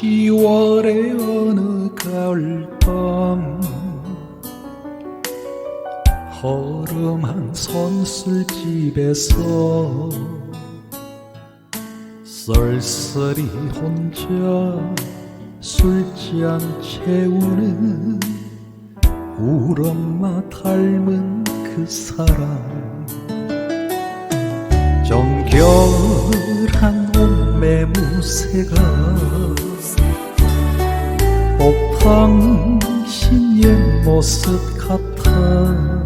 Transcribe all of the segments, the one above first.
10월의 어느 가을밤 허름한 선술집에서 쓸쓸히 혼자 술잔 채우는 울엄마 닮은 그 사람. 정결한 온 매 무새가 꼭 당신 옛 모습 같아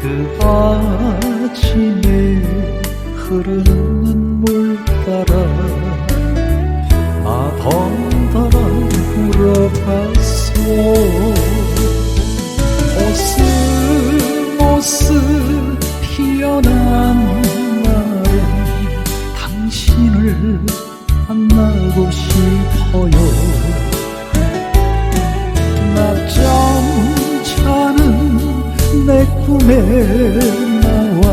그 아침에 흐르는 내 꿈에 나와.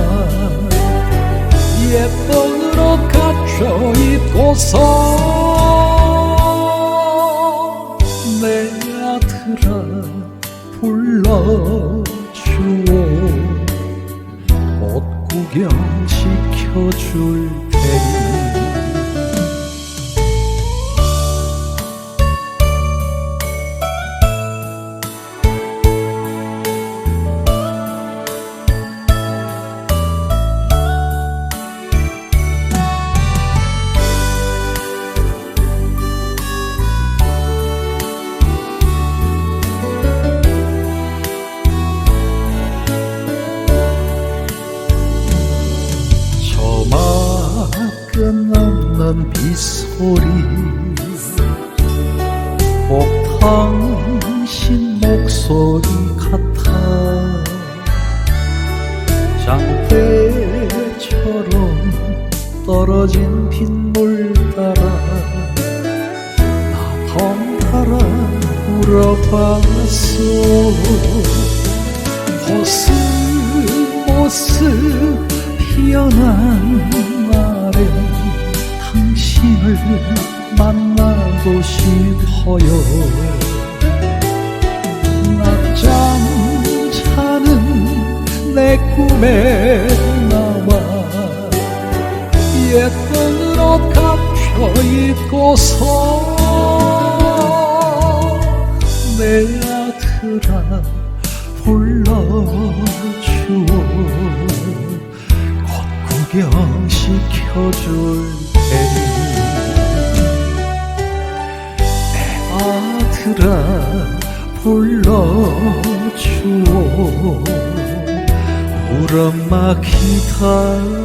예쁜 옷 갖춰 입고서 내 아들아 불러주오. 옷 구경 시켜줄 테니 없는 빗소리. 꼭 당신 목소리 같아. 장대처럼 떨어진 빗물 따라. 나 덩달아 울어봤어. 모습 피어난 싶어요 낮잠 자는 내 꿈에 나와 예쁜 옷 갖춰 입고서 내 아들아 불러주오 곧 구경 시켜줄 테니 아들아 불러주오. 우리 엄마 기다릴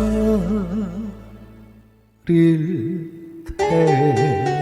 테니